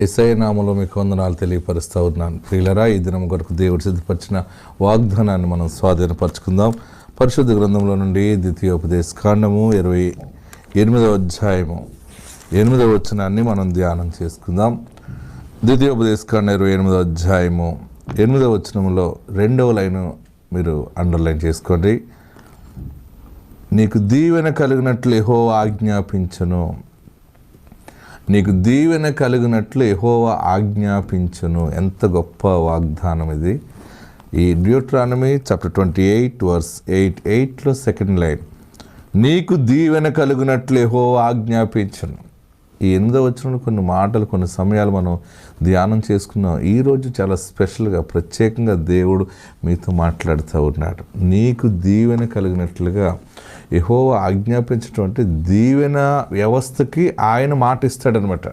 SI నామలో మీకు వందనాలు తెలియపరుస్తూ ఉన్నాను. ప్రియులరా ఈ దినం కొరకు దేవుడు సిద్ధపరిచిన వాగ్దానాన్ని మనం స్వాధీనపరచుకుందాం. పరిశుద్ధ గ్రంథంలో నుండి ద్వితీయోపదేశ కాండము ఇరవై ఎనిమిదవ అధ్యాయము. ఎనిమిదవ వచనాన్ని మనం ధ్యానం చేసుకుందాం. ద్వితీయోపదేశ కాండ ఇరవై ఎనిమిదవ అధ్యాయము. ఎనిమిదవ వచనంలో రెండవ లైన్ మీరు అండర్లైన్ చేసుకోండి. నీకు దీవెన కలిగినట్లు ఏహో ఆజ్ఞాపించను. నీకు దీవెన కలిగినట్లు ఎహోవా ఆజ్ఞాపించును. ఎంత గొప్ప వాగ్దానం ఇది. ఈ Deuteronomy chapter twenty eight verse eight ఎయిట్లో సెకండ్ లైన్ నీకు దీవెన కలిగినట్లు ఎహోవా ఆజ్ఞాపించును. ఈ ఎనిమిదో వచ్చిన కొన్ని మాటలు కొన్ని సమయాలు మనం ధ్యానం చేసుకున్నాం. ఈరోజు చాలా స్పెషల్గా ప్రత్యేకంగా దేవుడు మీతో మాట్లాడుతూ ఉన్నాడు. నీకు దీవెన కలిగినట్లుగా యహోవ ఆజ్ఞాపించడం అంటే దీవెన వ్యవస్థకి ఆయన మాట ఇస్తాడనమాట